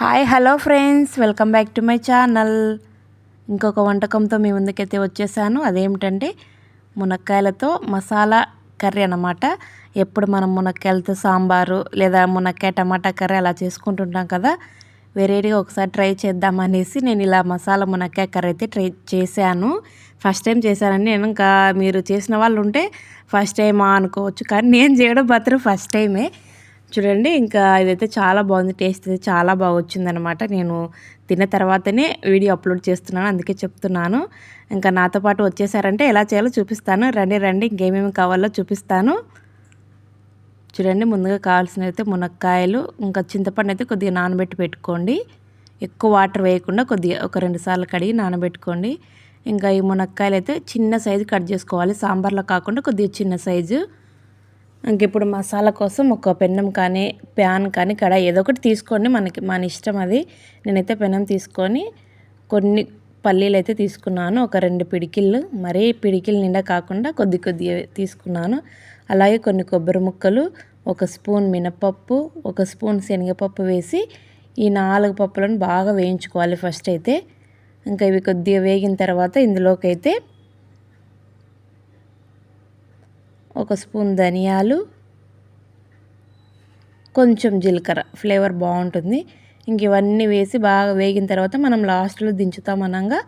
Hi hello friends welcome back to my channel ఇంకొక వంటకంతో మీ ముందుకైతే వచ్చేసాను. అదేమిటంటే మునక్కాయలతో మసాలా కర్రీ అన్నమాట. ఎప్పుడు మనం మునక్కాయలతో సాంబారు లేదా మునక్కాయ టమాటా కర్రీ అలా చేసుకుంటుంటాం కదా వెరైటీగా ఒకసారి ట్రై చేద్దామనేసి నేను ఇలా మసాలా మునక్కాయ కర్రీ అయితే ట్రై చేశాను. ఫస్ట్ టైం చేశానండి నేను ఇంకా మీరు చేసిన వాళ్ళు ఉంటే ఫస్ట్ టైమా అనుకోవచ్చు. కానీ నేను చేయడం మాత్రం ఫస్ట్ టైమే చూడండి ఇంకా ఇదైతే చాలా బాగుంది టేస్ట్ అయితే చాలా బాగా వచ్చిందనమాట నేను తిన్న తర్వాతనే వీడియో అప్లోడ్ చేస్తున్నాను అందుకే చెప్తున్నాను. ఇంకా నాతో పాటు వచ్చేసారంటే ఎలా చేయాలో చూపిస్తాను. రండి రండి ఇంకేమేమి కావాలో చూపిస్తాను. చూడండి ముందుగా కావాల్సినవి అయితే మునక్కాయలు ఇంకా చింతపండు అయితే కొద్దిగా నానబెట్టి పెట్టుకోండి. ఎక్కువ వాటర్ వేయకుండా కొద్దిగా ఒక రెండు సార్లు కడిగి నానబెట్టుకోండి. ఇంకా ఈ మునక్కాయలు అయితే చిన్న సైజు కట్ చేసుకోవాలి. సాంబార్లో కాకుండా కొద్దిగా చిన్న సైజు. ఇప్పుడు మసాలా కోసం ఒక పెన్నం కానీ ప్యాన్ కానీ కడాయి ఏదో ఒకటి తీసుకోండి మనకి మన ఇష్టం అది. నేనైతే పెన్నం తీసుకొని కొన్ని పల్లీలు అయితే తీసుకున్నాను. ఒక రెండు పిడికిళ్ళు మరీ పిడికిల్ నిండా కాకుండా కొద్ది కొద్దిగా తీసుకున్నాను. అలాగే కొన్ని కొబ్బరి ముక్కలు ఒక స్పూన్ మినపప్పు ఒక స్పూన్ శనగపప్పు వేసి ఈ నాలుగు పప్పులను బాగా వేయించుకోవాలి ఫస్ట్ అయితే. ఇంకా ఇవి కొద్దిగా వేగిన తర్వాత ఇందులోకి అయితే ఒక స్పూన్ ధనియాలు కొంచెం జీలకర్ర. ఫ్లేవర్ బాగుంటుంది. ఇంక ఇవన్నీ వేసి బాగా వేగిన తర్వాత మనం లాస్ట్లో దించుతాం అనగా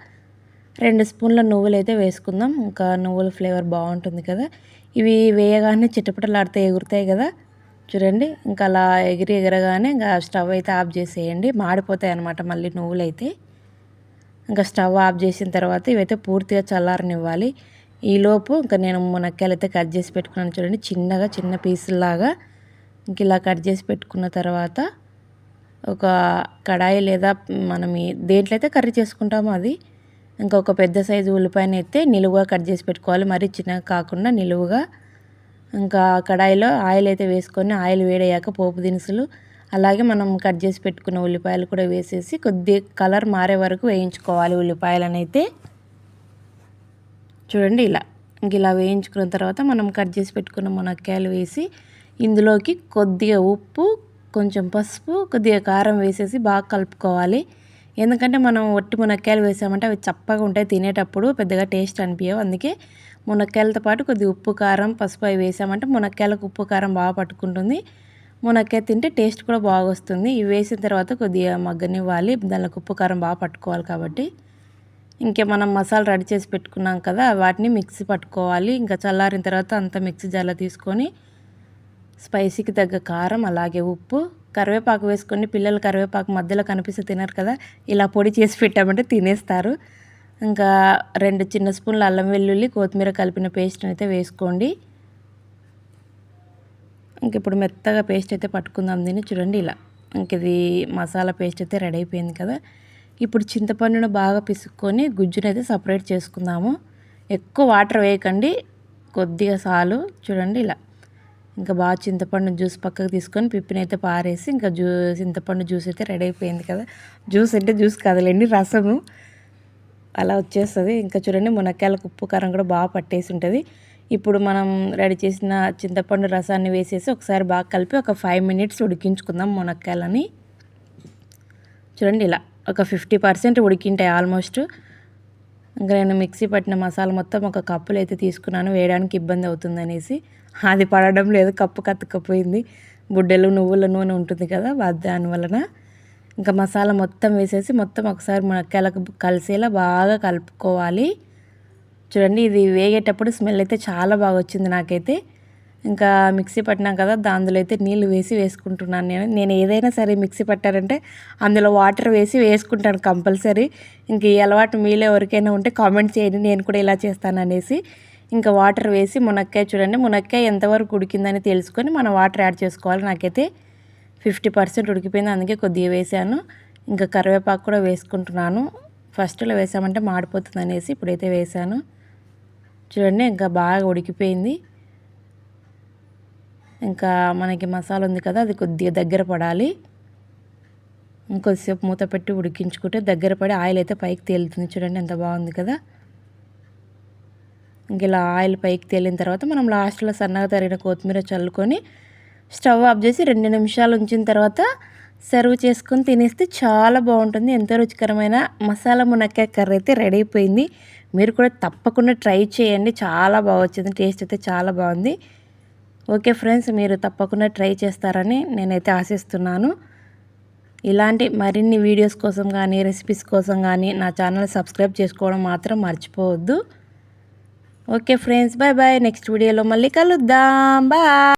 రెండు స్పూన్ల నువ్వులు అయితే వేసుకుందాం. ఇంకా నువ్వుల ఫ్లేవర్ బాగుంటుంది కదా. ఇవి వేయగానే చిట్టపటలాడితే ఎగురుతాయి కదా. చూడండి ఇంకా అలా ఎగిరి ఎగరగానే ఇంకా స్టవ్ అయితే ఆఫ్ చేసేయండి. మాడిపోతాయి అనమాట మళ్ళీ నువ్వులు అయితే ఇంకా స్టవ్ ఆఫ్ చేసిన తర్వాత ఇవైతే పూర్తిగా చల్లారనివ్వాలి. ఈలోపు ఇంకా నేను మునక్కాయలు అయితే కట్ చేసి పెట్టుకున్నాను చూడండి. చిన్నగా చిన్న పీసులాగా ఇంక ఇలా కట్ చేసి పెట్టుకున్న తర్వాత ఒక కడాయి లేదా మనం దేంట్లో అయితే కర్రీ చేసుకుంటామో అది ఇంకొక పెద్ద సైజు ఉల్లిపాయని అయితే నిలువుగా కట్ చేసి పెట్టుకోవాలి. మరీ చిన్నగా కాకుండా నిలువుగా. ఇంకా కడాయిలో ఆయిల్ అయితే వేసుకొని ఆయిల్ వేడయ్యాక పోపు దినుసులు అలాగే మనం కట్ చేసి పెట్టుకున్న ఉల్లిపాయలు కూడా వేసేసి కొద్ది కలర్ మారే వరకు వేయించుకోవాలి ఉల్లిపాయలనైతే. చూడండి ఇలా. ఇంక ఇలా వేయించుకున్న తర్వాత మనం కట్ చేసి పెట్టుకున్న మునక్కాయలు వేసి ఇందులోకి కొద్దిగా ఉప్పు కొంచెం పసుపు కొద్దిగా కారం వేసేసి బాగా కలుపుకోవాలి. ఎందుకంటే మనం ఒట్టి మునక్కాయలు వేసామంటే అవి చప్పగా ఉంటాయి తినేటప్పుడు పెద్దగా టేస్ట్ అనిపించవు అందుకే మునక్కాయలతో పాటు కొద్దిగా ఉప్పు కారం పసుపు అవి వేసామంటే మునక్కాయలకు ఉప్పు కారం బాగా పట్టుకుంటుంది. మునక్కాయ తింటే టేస్ట్ కూడా బాగా వస్తుంది. ఇవి వేసిన తర్వాత కొద్దిగా మగ్గనివ్వాలి. దానికి ఉప్పు కారం బాగా పట్టుకోవాలి కాబట్టి. ఇంకే మనం మసాలా రెడీ చేసి పెట్టుకున్నాం కదా వాటిని మిక్సీ పట్టుకోవాలి. ఇంకా చల్లారిన తర్వాత అంత మిక్సీ జార్లో తీసుకొని స్పైసీకి తగ్గ కారం అలాగే ఉప్పు కరివేపాకు వేసుకొని పిల్లలు కరివేపాకు మధ్యలో కనిపిస్తే తినరు కదా ఇలా పొడి చేసి పెట్టామంటే తినేస్తారు. ఇంకా రెండు చిన్న స్పూన్లు అల్లం వెల్లుల్లి కొత్తిమీర కలిపిన పేస్ట్ అయితే వేసుకోండి. ఇంక ఇప్పుడు మెత్తగా పేస్ట్ అయితే పట్టుకుందాం దీన్ని. చూడండి ఇలా. ఇంక ఇది మసాలా పేస్ట్ అయితే రెడీ అయిపోయింది కదా. ఇప్పుడు చింతపండును బాగా పిసుక్కొని గుజ్జునైతే సపరేట్ చేసుకుందాము. ఎక్కువ వాటర్ వేయకండి. కొద్దిగా సాలు. చూడండి ఇలా. ఇంకా బాగా చింతపండు జ్యూస్ పక్కకు తీసుకొని పిప్పినైతే పారేసి ఇంకా జ్యూ చింతపండు జ్యూస్ అయితే రెడీ అయిపోయింది కదా. జ్యూస్ అంటే జ్యూస్ కదలండి రసము. అలా వచ్చేస్తుంది. ఇంకా చూడండి మునక్కాయలకు ఉప్పు కారం కూడా బాగా పట్టేసి ఉంటుంది. ఇప్పుడు మనం రెడీ చేసిన చింతపండు రసాన్ని వేసేసి ఒకసారి బాగా కలిపి ఒక ఫైవ్ మినిట్స్ ఉడికించుకుందాం మునక్కాయలని. చూడండి ఇలా. ఒక ఫిఫ్టీ పర్సెంట్ ఉడికింటాయి ఆల్మోస్ట్. ఇంకా నేను మిక్సీ పట్టిన మసాలా మొత్తం ఒక కప్పులు అయితే తీసుకున్నాను. వేయడానికి ఇబ్బంది అవుతుందనేసి అది పడడం లేదు కప్పు కత్తుకపోయింది. బుడ్డలు నువ్వుల నూనె ఉంటుంది కదా దాని వలన. ఇంకా మసాలా మొత్తం వేసేసి మొత్తం ఒకసారి మునక్కాయలకు కలిసేలా బాగా కలుపుకోవాలి. చూడండి ఇది వేగేటప్పుడు స్మెల్ అయితే చాలా బాగా వచ్చింది నాకైతే. ఇంకా మిక్సీ పట్టినాం కదా అందులో అయితే నీళ్ళు వేసి వేసుకుంటున్నాను నేను. నేను ఏదైనా సరే మిక్సీ పట్టారంటే అందులో వాటర్ వేసి వేసుకుంటాను కంపల్సరీ. ఇంక ఈ అలవాటు మీలో ఎవరికైనా ఉంటే కామెంట్ చేయండి నేను కూడా ఇలా చేస్తాను అనేసి. ఇంకా వాటర్ వేసి మునక్కాయ చూడండి మునక్కాయ ఎంతవరకు ఉడికిందని తెలుసుకొని మనం వాటర్ యాడ్ చేసుకోవాలి. నాకైతే ఫిఫ్టీ పర్సెంట్ ఉడికిపోయింది అందుకే కొద్దిగా వేసాను. ఇంకా కరివేపాకు కూడా వేసుకుంటున్నాను. ఫస్ట్లో వేసామంటే మాడిపోతుంది అనేసి ఇప్పుడైతే వేసాను. చూడండి ఇంకా బాగా ఉడికిపోయింది. ఇంకా మనకి మసాలా ఉంది కదా అది కొద్దిగా దగ్గర పడాలి. ఇంకొద్దిసేపు మూత పెట్టి ఉడికించుకుంటే దగ్గర పడి ఆయిల్ అయితే పైకి తేలుతుంది. చూడండి ఎంత బాగుంది కదా. ఇంక ఇలా ఆయిల్ పైకి తేలిన తర్వాత మనం లాస్ట్లో సన్నగా తరిగిన కొత్తిమీర చల్లుకొని స్టవ్ ఆఫ్ చేసి రెండు నిమిషాలు ఉంచిన తర్వాత సర్వ్ చేసుకొని తినేస్తే చాలా బాగుంటుంది. ఎంతో రుచికరమైన మసాలా మునక్కాయ కర్రీ అయితే రెడీ అయిపోయింది. మీరు కూడా తప్పకుండా ట్రై చేయండి. చాలా బాగా వచ్చింది. టేస్ట్ అయితే చాలా బాగుంది. ఓకే ఫ్రెండ్స్ మీరు తప్పకుండా ట్రై చేస్తారని నేనైతే ఆశిస్తున్నాను. ఇలాంటి మరిన్ని వీడియోస్ కోసం కానీ రెసిపీస్ కోసం కానీ నా ఛానల్ సబ్స్క్రైబ్ చేసుకోవడం మాత్రం మర్చిపోవద్దు. Okay friends bye bye next వీడియోలో మళ్ళీ కలుద్దాం. బాయ్